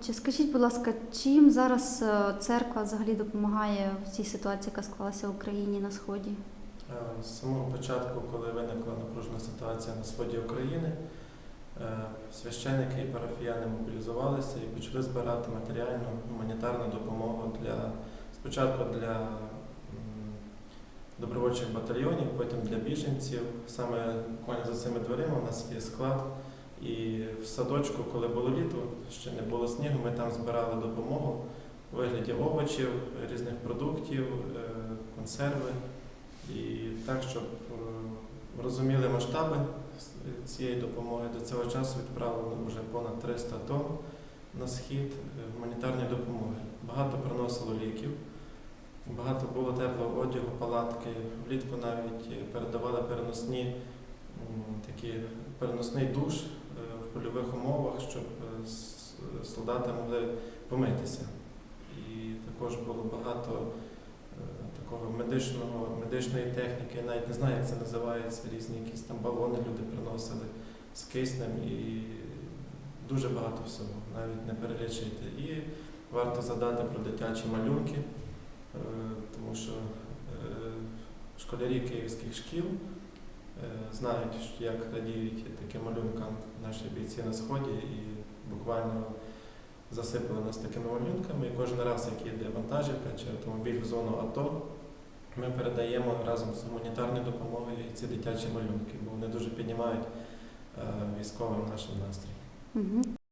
Отже, скажіть, будь ласка, чим зараз е, церква взагалі допомагає в цій ситуації, яка склалася в Україні на сході? Е, З самого початку, коли виникла напружена ситуація на сході України, е, священики і парафіяни мобілізувалися і почали збирати матеріальну гуманітарну допомогу для спочатку для добровольчих батальйонів, потім для біженців. Саме буквально за цими дверима у нас є склад. І в садочку, коли було літо, ще не було снігу, ми там збирали допомогу у вигляді овочів, різних продуктів, е, консерви. І так, щоб е, розуміли масштаби цієї допомоги, до цього часу відправлено вже понад 300 тонн на схід е, гуманітарної допомоги. Багато приносило ліків, багато було теплого одягу, палатки. Влітку навіть передавали переносні такі переносний душ польових умовах, щоб е, солдати могли помитися. І також було багато е, такого медичного, медичної техніки, я навіть не знаю, як це називається, різні якісь там балони люди приносили з киснем і дуже багато всього, навіть не перелічити. І варто задати про дитячі малюнки, е, тому що е, школярі київських шкіл е, знають, як радіють таким малюнкам наші бійці на сході і буквально засипали нас такими малюнками. І кожен раз, як їде вантажівка чи автомобіль в зону АТО, ми передаємо разом з гуманітарною допомогою ці дитячі малюнки, бо вони дуже піднімають е, військовим нашим настрій.